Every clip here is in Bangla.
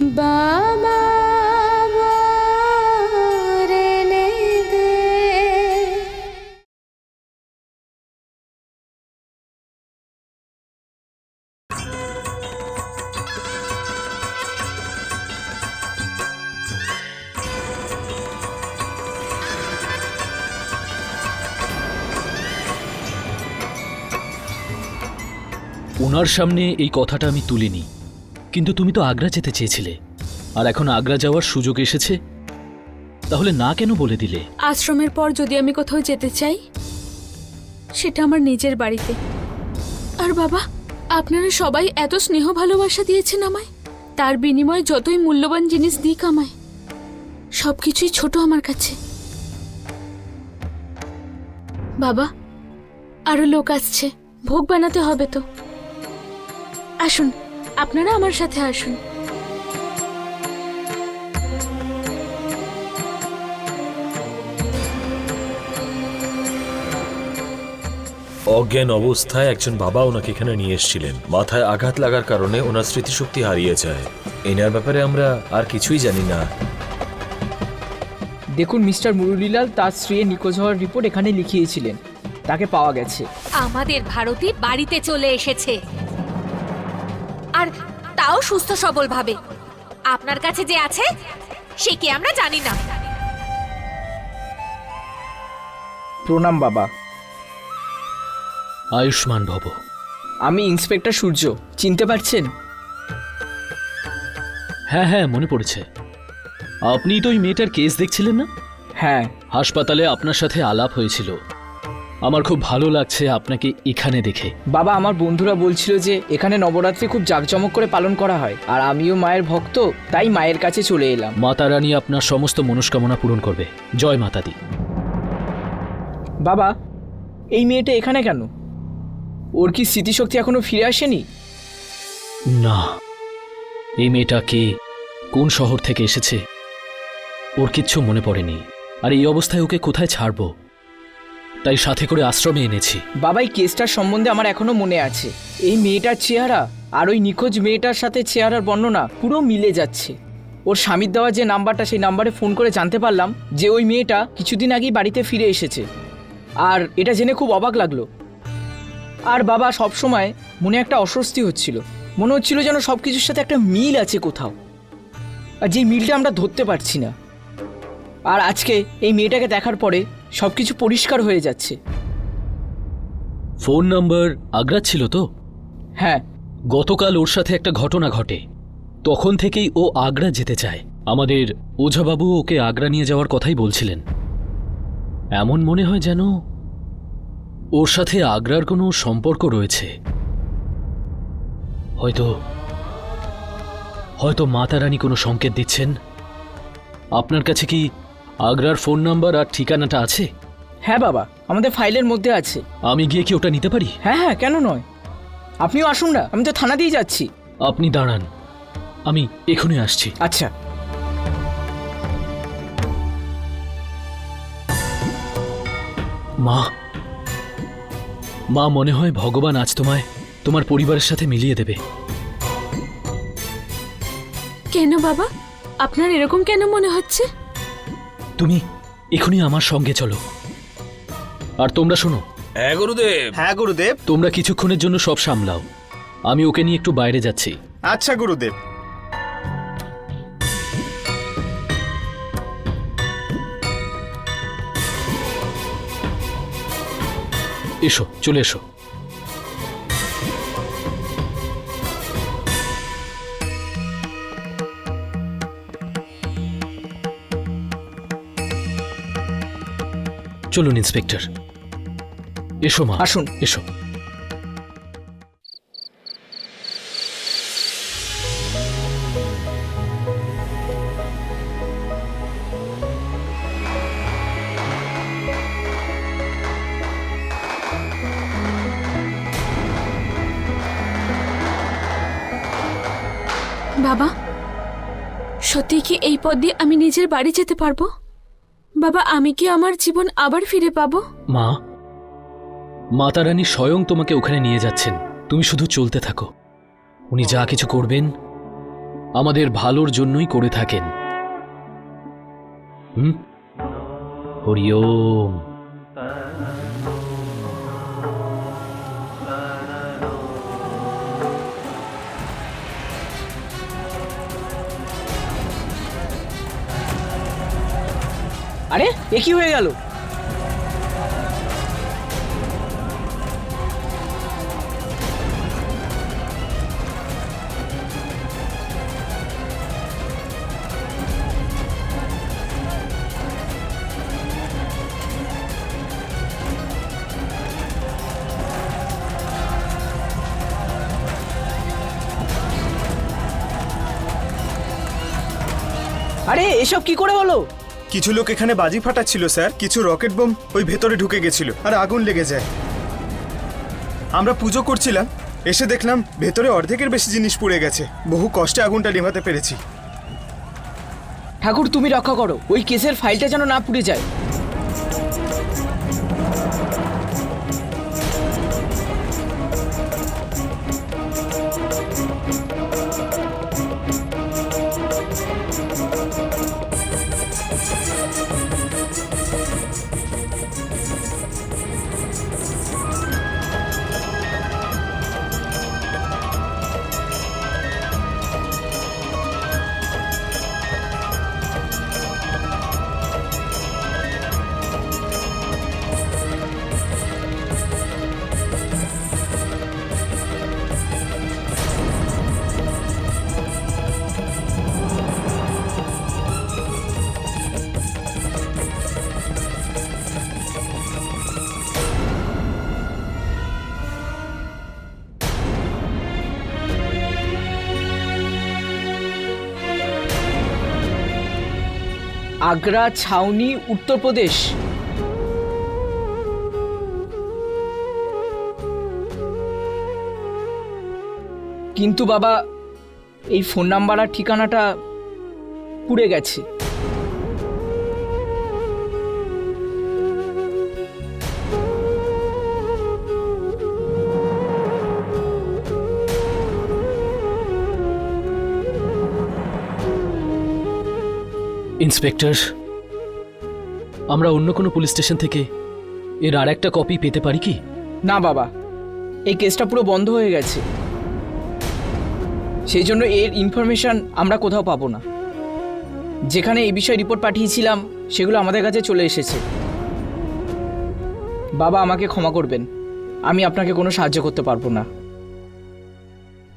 বাবা ওনার সামনে এই কথাটা আমি তুলিনি। কিন্তু তুমি তো আগ্রা যেতে চেয়েছিলে। আর এখন আগ্রা যাওয়ার সুযোগ এসেছে। তাহলে না কেন বলে দিলে? আশ্রমের পর যদি আমি কোথাও যেতে চাই, সেটা আমার নিজের বাড়িতে। আর বাবা, আপনারা সবাই এত স্নেহ ভালোবাসা দিয়েছেন আমায়। তার বিনিময়ে যতই মূল্যবান জিনিস দিক আমায় সব কিছুই ছোট আমার কাছে। বাবা, আরও লোক আসছে। ভোগ বানাতে হবে তো। আসুন। আপনারা আমার সাথে আসুন। অজ্ঞান অবস্থায় একজন বাবা ওনাকে এখানে নিয়ে এসেছিলেন। মাথায় আঘাত লাগার কারণে ওনার স্মৃতিশক্তি হারিয়ে যায়। এনার ব্যাপারে আমরা আর কিছুই জানি না। দেখুন মিস্টার মুরুলিলাল তার স্ত্রীর নিখোঁজ হওয়ার রিপোর্ট এখানে লিখিয়েছিলেন। তাকে পাওয়া গেছে। আমাদের ভারতী বাড়িতে চলে এসেছে। আর তাও সুস্থ সবল ভাবে আপনার কাছে যে আছে সে কি আমরা জানি না। প্রণাম বাবা। আয়ুষ্মান ভব আমি ইন্সপেক্টর সূর্য চিনতে পারছেন? হ্যাঁ হ্যাঁ মনে পড়েছে। আপনি তো ওই মেয়েটার কেস দেখছিলেন না? হ্যাঁ। হাসপাতালে আপনার সাথে আলাপ হয়েছিল। আমার খুব ভালো লাগছে আপনাকে এখানে দেখে। বাবা, আমার বন্ধুরা বলছিল যে এখানে নবরাত্রি খুব জাঁকজমক করে পালন করা হয়। আর আমিও মায়ের ভক্ত, তাই মায়ের কাছে চলে এলাম। মাতা রানী আপনার সমস্ত মনস্কামনা পূরণ করবে। জয় মাতা দি বাবা, এই মেয়েটা এখানে কেন? ওর কি স্মৃতিশক্তি এখনও ফিরে আসেনি? না। এই মেয়েটা কে? কোন শহর থেকে এসেছে? ওর কিচ্ছু মনে পড়েনি। আর এই অবস্থায় ওকে কোথায় ছাড়বো? তাই সাথে করে আশ্রমে এনেছি। বাবা এই কেসটার সম্বন্ধে আমার এখনও মনে আছে। এই মেয়েটার চেহারা আর ওই নিখোঁজ মেয়েটার সাথে চেহারার বর্ণনা পুরো মিলে যাচ্ছে। ওর স্বামীর দেওয়া যে নাম্বারটা সেই নাম্বারে ফোন করে জানতে পারলাম যে ওই মেয়েটা কিছুদিন আগেই বাড়িতে ফিরে এসেছে। আর এটা জেনে খুব অবাক লাগল। আর বাবা সব সময় মনে একটা অস্বস্তি হচ্ছিল। মনে হচ্ছিল যেন সব কিছুর সাথে একটা মিল আছে কোথাও। আর যে মিলটা আমরা ধরতে পারছি না। আর আজকে এই মেয়েটাকে দেখার পরে সব কিছু পরিষ্কার হয়ে যাচ্ছে। ফোন নাম্বার আগ্রা ছিল তো? হ্যাঁ। গতকাল ওর সাথে একটা ঘটনা ঘটে। তখন থেকেই ও আগ্রা যেতে চায়। আমাদের ওঝাবাবু ওকে আগ্রা নিয়ে যাওয়ার কথাই বলছিলেন। এমন মনে হয় যেন ওর সাথে আগ্রার কোনো সম্পর্ক রয়েছে। হয়তো হয়তো মাতা রানী কোনো সংকেত দিচ্ছেন। আপনার কাছে কি আগ্রার ফোন নাম্বার আর ঠিকানাটা আছে? হ্যাঁ বাবা আমাদের ফাইলের মধ্যে আছে। আমি গিয়ে কি ওটা নিতে পারি? হ্যাঁ হ্যাঁ কেন নয়। আপনিও আসুন না আমি তো থানা দিয়ে যাচ্ছি। আপনি দাঁড়ান আমি এখনই আসছি। আচ্ছা। মা মা মনে হয় ভগবান আজ তোমায় তোমার পরিবারের সাথে মিলিয়ে দেবে। কেন বাবা? আপনার এরকম কেন মনে হচ্ছে? তুমি এখনই আমার সঙ্গে চলো। আর তোমরা শোনো হ্যাঁ গুরুদেব। হ্যাঁ গুরুদেব। তোমরা কিছুক্ষণের জন্য সব সামলাও। আমি ওকে নিয়ে একটু বাইরে যাচ্ছি। আচ্ছা গুরুদেব। এসো চলে এসো। চলুন ইন্সপেক্টর। এসো মা। আসুন। এসো। বাবা সত্যি কি এই পথ দিয়ে আমি নিজের বাড়ি যেতে পারব? বাবা, আমি কি আমার জীবন আবার ফিরে পাবো? মা, মাতারানী স্বয়ং তোমাকে ওখানে নিয়ে যাচ্ছেন। তুমি শুধু চলতে থাকো। উনি যা কিছু করবেন, আমাদের ভালোর জন্যই করে থাকেন। হুম? হরিওম আরে এ কি হয়ে গেল? আরে এসব কি করে হলো? কিছু লোক এখানে বাজি ফাটাচ্ছিল স্যার। কিছু রকেট বোম ওই ভেতরে ঢুকে গেছিল। আর আগুন লেগে যায়। আমরা পুজো করছিলাম। এসে দেখলাম ভেতরে অর্ধেকের বেশি জিনিস পুড়ে গেছে। বহু কষ্টে আগুনটা নেভাতে পেরেছি। ঠাকুর তুমি রক্ষা করো। ওই কেসের ফাইলটা যেন না পুড়ে যায়। আগ্রা ছাউনি উত্তরপ্রদেশ কিন্তু বাবা এই ফোন নাম্বার আর ঠিকানাটা পুড়ে গেছে। ইন্সপেক্টর আমরা অন্য কোনো পুলিশ স্টেশন থেকে এর আর একটা কপি পেতে পারি কি? না বাবা এই কেসটা পুরো বন্ধ হয়ে গেছে। সেই জন্য এর ইনফরমেশন আমরা কোথাও পাবো না। যেখানে এই বিষয়ে রিপোর্ট পাঠিয়েছিলাম সেগুলো আমাদের কাছে চলে এসেছে। বাবা আমাকে ক্ষমা করবেন। আমি আপনাকে কোনো সাহায্য করতে পারব না।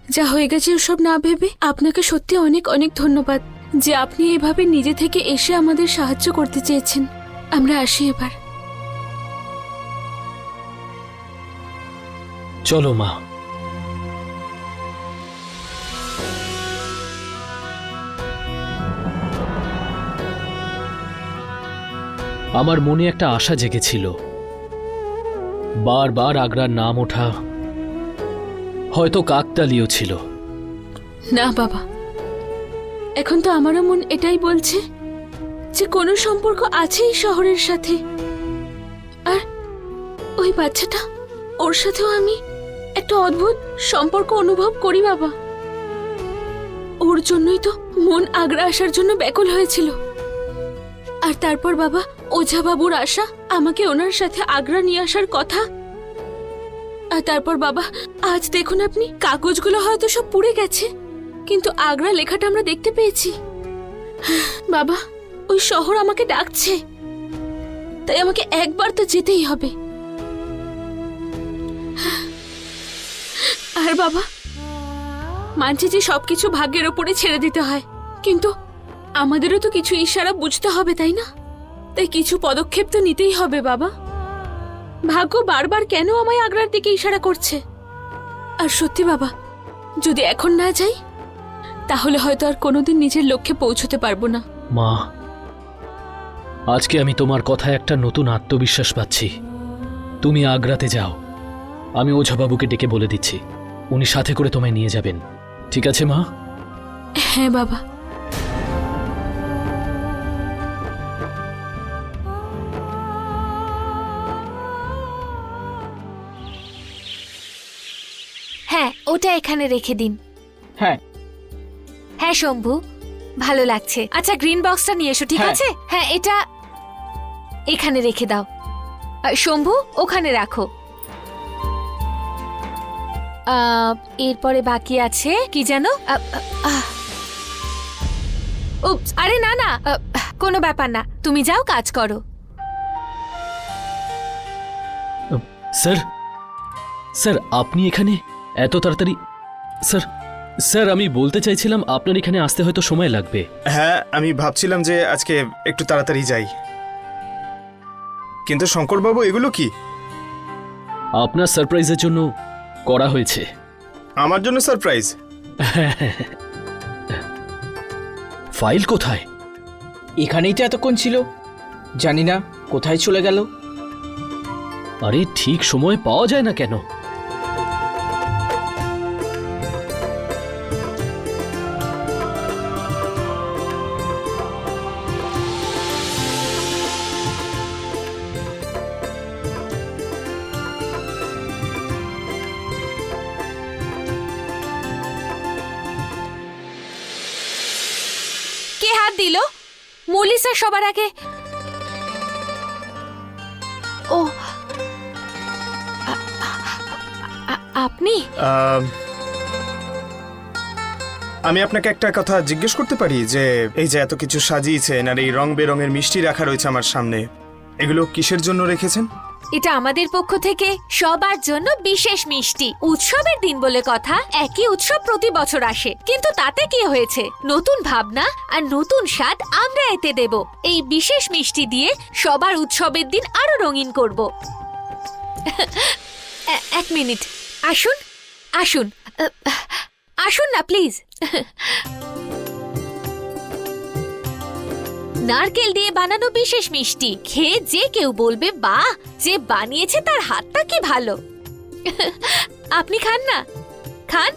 যা হয়ে গেছে ওসব না ভেবে আপনাকে সত্যি অনেক অনেক ধন্যবাদ। যে আপনি এভাবে নিজে থেকে এসে আমাদের সাহায্য করতে চেয়েছেন। আমরা আসি এবার। চলো মা। আমার মনে একটা আশা জেগেছিল। বারবার আগ্রার নাম ওঠা হয়তো কাকতালিও ছিল। না বাবা। এখন তো আমারও মন এটাই বলছে যে কোনো সম্পর্ক আছে এই শহরের সাথে। আর ওই বাচ্চাটা, ওর সাথেও আমি একটা অদ্ভুত সম্পর্ক অনুভব করি বাবা। ওর জন্যই তো মন আগ্রা আসার জন্য ব্যাকুল হয়েছিল। আর তারপর বাবা, ওঝা বাবুর আশা আমাকে ওনার সাথে আগ্রা নিয়ে আসার কথা। আর তারপর বাবা, আজ দেখুন আপনি, কাগজগুলো হয়তো সব পুড়ে গেছে। কিন্তু আগ্রা লেখাটা আমরা দেখতে পেয়েছি। বাবা, ওই শহর আমাকে ডাকছে। তাই আমাকে একবার তো যেতেই হবে। আর বাবা মানছি যে সবকিছু ভাগ্যের ওপরে ছেড়ে দিতে হয়, কিন্তু আমাদেরও তো কিছু ইশারা বুঝতে হবে, তাই না? তাই কিছু পদক্ষেপ তো নিতেই হবে, বাবা। ভাগ্য বারবার কেন আমায় আগ্রার দিকে ইশারা করছে? আর সত্যি, বাবা, যদি এখন না যাই তাহলে হয়তো আর কোনোদিন নিজের লক্ষ্যে পৌঁছতে পারব না। মা আজকে আমি তোমার কথায় একটা নতুন আত্মবিশ্বাস পাচ্ছি। তুমি আগ্রাতে যাও। আমি ওঝাবাবুকে ডেকে বলে দিচ্ছি। উনি সাথে করে তোমায় নিয়ে যাবেন। ঠিক আছে মা? হ্যাঁ বাবা। হ্যাঁ ওটা এখানে রেখে দিন। হ্যাঁ হ্যাঁ শম্ভু। ভালো লাগছে। আচ্ছা গ্রিন বক্সটা নিয়ে এসো ঠিক হ্যাঁ। আছে? হ্যাঁ এটা এখানে রেখে দাও। শম্ভু ওখানে রাখো। এরপরে বাকি আছে কি যেন? আরে না না কোনো ব্যাপার না। তুমি যাও কাজ করো। স্যার স্যার আপনি এখানে? এত তাড়াতাড়ি? স্যার স্যার আমি বলতে চাইছিলাম আপনার এখানে আসতে হয়তো সময় লাগবে। হ্যাঁ আমি ভাবছিলাম যে আজকে একটু তাড়াতাড়ি যাই। কিন্তু শঙ্করবাবু এগুলো কি? আপনার সারপ্রাইজের জন্য করা হয়েছে। আমার জন্য সারপ্রাইজ? ফাইল কোথায়? এখানেই তো এতক্ষণ ছিল। জানি না কোথায় চলে গেল। আরে ঠিক সময় পাওয়া যায় না কেন? আমি আপনাকে একটা কথা জিজ্ঞেস করতে পারি যে, এই যে এত কিছু সাজিয়েছেন আর এই রং বেরঙের মিষ্টি রাখা রয়েছে আমার সামনে, এগুলো কিসের জন্য রেখেছেন? এটা আমাদের পক্ষ থেকে সবার জন্য বিশেষ মিষ্টি। উৎসবের দিন বলে কথা, একই উৎসব প্রতি বছর আসে। কিন্তু তাতে কি হয়েছে? নতুন ভাবনা আর নতুন স্বাদ আমরা এতে দেব। এই বিশেষ মিষ্টি দিয়ে সবার উৎসবের দিন আরও রঙিন করব। এক মিনিট। আসুন আসুন। আসুন না প্লিজ নারকেল দিয়ে বানানো বিশেষ মিষ্টি। খেয়ে যে কেউ বলবে, বাহ, যে বানিয়েছে তার হাতটা কি ভালো? আপনি খান না? খান?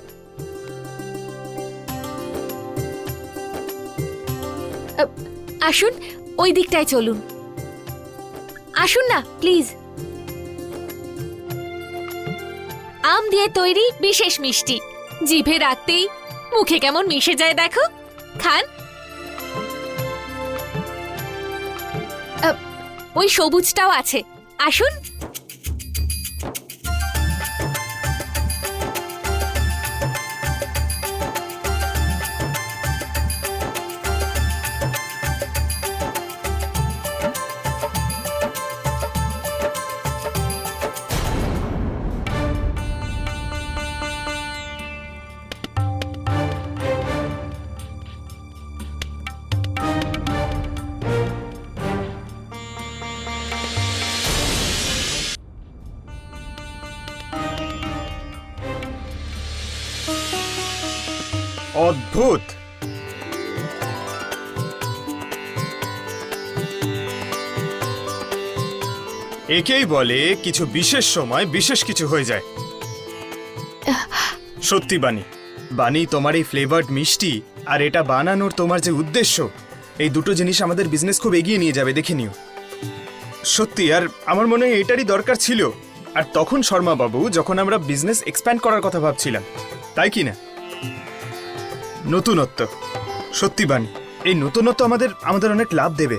আসুন, ওই দিকটায় চলুন। আসুন না প্লিজ আম দিয়ে তৈরি বিশেষ মিষ্টি। জিভে রাখতেই মুখে কেমন মিশে যায় দেখো। খান। ওই সবুজটাও আছে। আসুন। একেই বলে কিছু বিশেষ সময় বিশেষ কিছু হয়ে যায়। সত্যি বানি বানি তোমার এই ফ্লেভার্ড মিষ্টি আর এটা বানানোর তোমার যে উদ্দেশ্য, এই দুটো জিনিস আমাদের বিজনেস খুব এগিয়ে নিয়ে যাবে, দেখে নিও। সত্যি, আর আমার মনে হয় এটারই দরকার ছিল। আর তখন শর্মা বাবু যখন আমরা বিজনেস এক্সপ্যান্ড করার কথা ভাবছিলাম, তাই কি না? নতুনত্ব। সত্যি, বাণী, এই নতুনত্ব আমাদের আমাদের অনেক লাভ দেবে।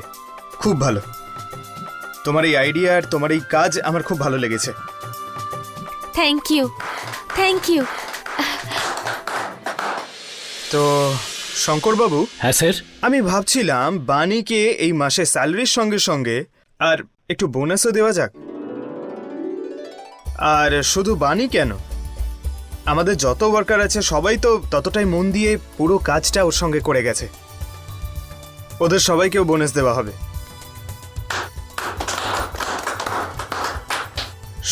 খুব ভালো। তোমার এই আইডিয়া আর তোমার এই কাজ আমার খুব ভালো লেগেছে। থ্যাংক ইউ থ্যাংক ইউ তো শঙ্করবাবু হ্যাঁ স্যার। আমি ভাবছিলাম বাণীকে এই মাসে স্যালারির সঙ্গে সঙ্গে আর একটু বোনাসও দেওয়া যাক। আর শুধু বাণী কেন? আমাদের যত ওয়ার্কার আছে সবাই তো ততটাই মন দিয়ে পুরো কাজটা ওর সঙ্গে করে গেছে। ওদের সবাইকেও বোনাস দেওয়া হবে।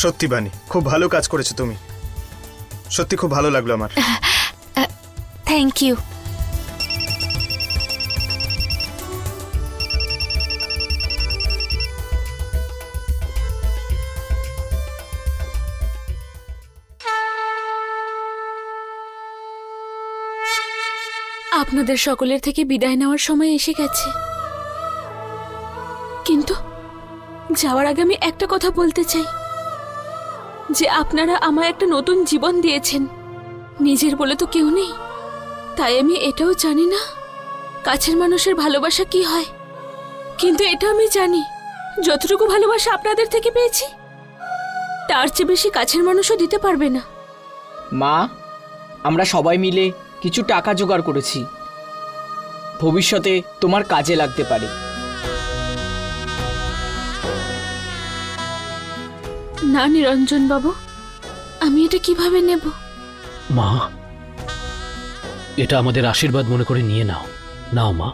সত্যি বাণী, খুব ভালো কাজ করেছ তুমি। সত্যি খুব ভালো লাগল আমার। Thank you. আপনাদের সকলের থেকে বিদায় নেওয়ার সময় এসে গেছে। কিন্তু যাওয়ার আগে আমি একটা কথা বলতে চাই। যে আপনারা আমায় একটা নতুন জীবন দিয়েছেন। নিজের বলে তো কেউ নেই। তাই আমি এটাও জানি না, কাছের মানুষের ভালোবাসা কি হয়। কিন্তু এটা আমি জানি, যতটুকু ভালোবাসা আপনাদের থেকে পেয়েছি, তার চেয়ে বেশি কাছের মানুষও দিতে পারবে না। মা, আমরা সবাই মিলে কিছু টাকা জোগাড় করেছি। ভবিষ্যতে তোমার কাজে লাগতে পারে। না, নিরঞ্জন বাবু, আমি এটা কীভাবে নেব? মা, এটা আমাদের আশীর্বাদ মনে করে নিয়ে নাও। নাও, মা।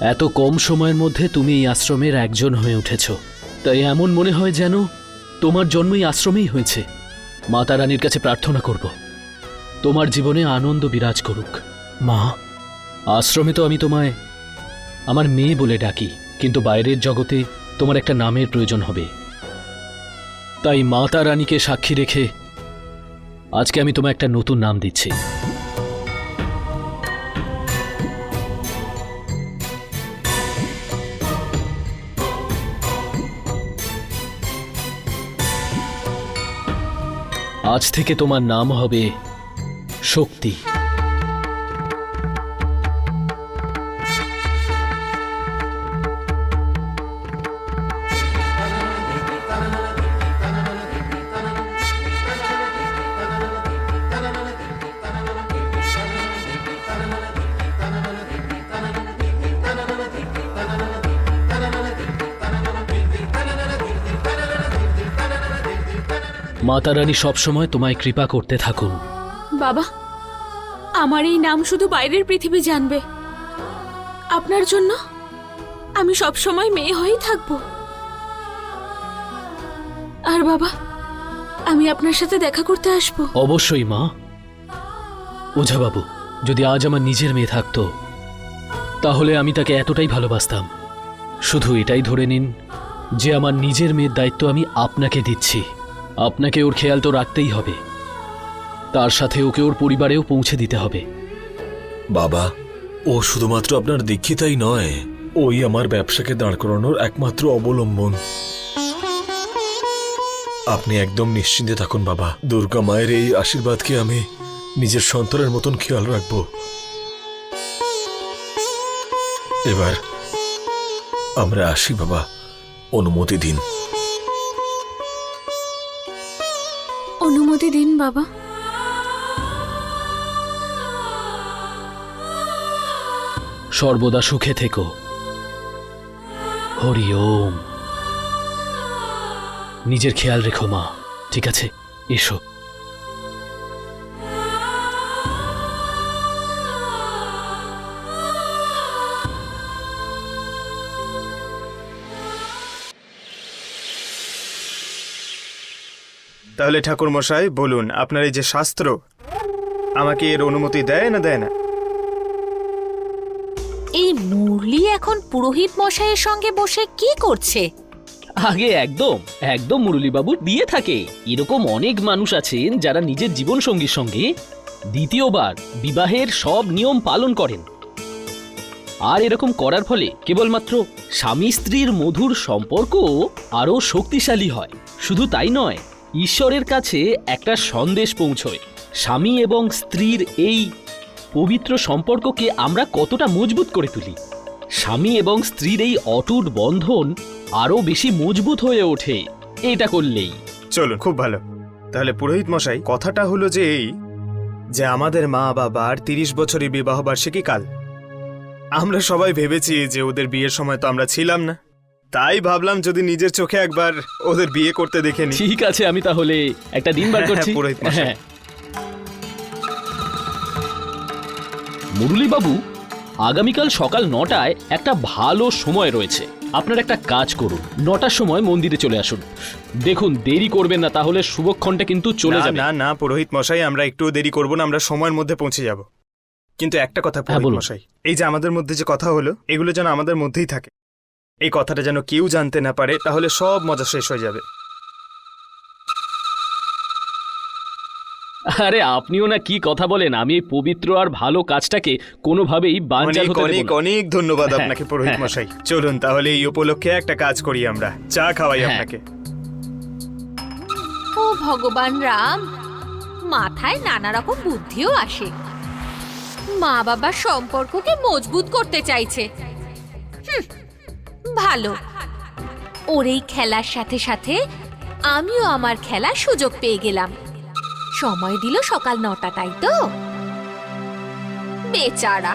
এত কম সময়ের মধ্যে তুমি এই আশ্রমের একজন হয়ে উঠেছ। তাই এমন মনে হয় যেন তোমার জন্মই আশ্রমেই হয়েছে। মাতা রানীর কাছে প্রার্থনা করব। তোমার জীবনে আনন্দ বিরাজ করুক। মা। আশ্রমে তো আমি তোমায়, আমার মেয়ে বলে ডাকি, কিন্তু বাইরের জগতে তোমার একটা নামের প্রয়োজন হবে। তাই মাতা রানীকে সাক্ষী রেখে আজকে আমি তোমায় একটা নতুন নাম দিচ্ছি। আজ থেকে তোমার নাম হবে শক্তি। মাতা রানী সবসময় তোমায় কৃপা করতে থাকুন। বাবা আমার এই নাম শুধু বাইরের পৃথিবী জানবে। আপনার জন্য আমি সব সময় মেয়ে হয়েই থাকব। আর বাবা আমি আপনার সাথে দেখা করতে আসব। অবশ্যই মা। ওঝা বাবু যদি আজ আমার নিজের মেয়ে থাকতো তাহলে আমি তাকে এতটাই ভালোবাসতাম। শুধু এটাই ধরে নিন যে আমার নিজের মেয়ের দায়িত্ব আমি আপনাকে দিচ্ছি। আপনাকে ওর খেয়াল তো রাখতেই হবে। তার সাথে ওকে ওর পরিবারেও পৌঁছে দিতে হবে। বাবা, ও শুধুমাত্র আপনার দীক্ষিতাই নয়, ওই আমার ব্যবসাকে দাঁড় করানোর একমাত্র অবলম্বন। আপনি একদম নিশ্চিন্তে থাকুন বাবা। দুর্গা মায়ের এই আশীর্বাদকে আমি নিজের সন্তানের মতন খেয়াল রাখব। এবার আমরা আসি বাবা, অনুমতি দিন। অনুমতি দিন বাবা। সর্বদা সুখে থেকো। হরি ওম। নিজের খেয়াল রেখো, মা। ঠিক আছে, এসো। তাহলে ঠাকুর মশাই বলুন আপনার এই যে শাস্ত্র আমাকে এর অনুমতি দেয় না দেয় না? এই মুরলি এখন পুরোহিত মশাইয়ের সঙ্গে বসে কি করছে? আগে একদম একদম মুরলীবাবু দিয়ে থাকে। এরকম অনেক মানুষ আছেন যারা নিজের জীবন সঙ্গীর সঙ্গে দ্বিতীয়বার বিবাহের সব নিয়ম পালন করেন। আর এরকম করার ফলে কেবলমাত্র স্বামী স্ত্রীর মধুর সম্পর্ক আরও শক্তিশালী হয়। শুধু তাই নয় ঈশ্বরের কাছে একটা সন্দেশ পৌঁছয়। স্বামী এবং স্ত্রীর এই পবিত্র সম্পর্ককে আমরা কতটা মজবুত করে তুলি। স্বামী এবং স্ত্রীর এই অটুট বন্ধন আরও বেশি মজবুত হয়ে ওঠে। এটা করলেই। চলুন, খুব ভালো। তাহলে পুরোহিত মশাই, কথাটা হলো যে এই যে আমাদের মা বাবার তিরিশ বছরের বিবাহ বার্ষিকী কাল। আমরা সবাই ভেবেছি যে ওদের বিয়ের সময় তো আমরা ছিলাম না। তাই ভাবলাম যদি নিজের চোখে একবার ওদের বিয়ে করতে দেখে নি। ঠিক আছে আমি তাহলে একটা দিন বার করছি। পুরোহিত মশাই। হ্যাঁ। মুরলীবাবু আগামীকাল সকাল নটায় একটা ভালো সময় রয়েছে। আপনার একটা কাজ করুন। নটার সময় মন্দিরে চলে আসুন। দেখুন দেরি করবেন না তাহলে শুভক্ষণটা কিন্তু চলে না, যাবে। না না পুরোহিত মশাই আমরা একটুও দেরি করব না আমরা সময়ের মধ্যে পৌঁছে যাব। কিন্তু একটা কথা পুরোহিত বলুন। মশাই এই যে আমাদের মধ্যে যে কথা হলো এগুলো যেন আমাদের মধ্যেই থাকে। এই কথাটা যেন কেউ জানতে না পারে তাহলে সব মজা শেষ হয়ে যাবে। আরে আপনিও না কি কথা বলেন? আমি এই পবিত্র আর ভালো কাজটাকে কোনোভাবেই বানচাল অনেক হতে অনেক দেব না। অনেক ধন্যবাদ হ্যাঁ, আপনাকে পুরোহিত হ্যাঁ। মশাই। চলুন তাহলে এই উপলক্ষে একটা কাজ করি আমরা। চা খাওয়াই হ্যাঁ। আপনাকে। ও ভগবান রাম মাথায় নানা রকম বুদ্ধিও আসে। মা বাবার সম্পর্ককে মজবুত করতে চাইছে। ভালো। ওর এই খেলার সাথে সাথে আমিও আমার খেলার সুযোগ পেয়ে গেলাম। সময় দিল সকাল নটা তাই তো। বেচারা।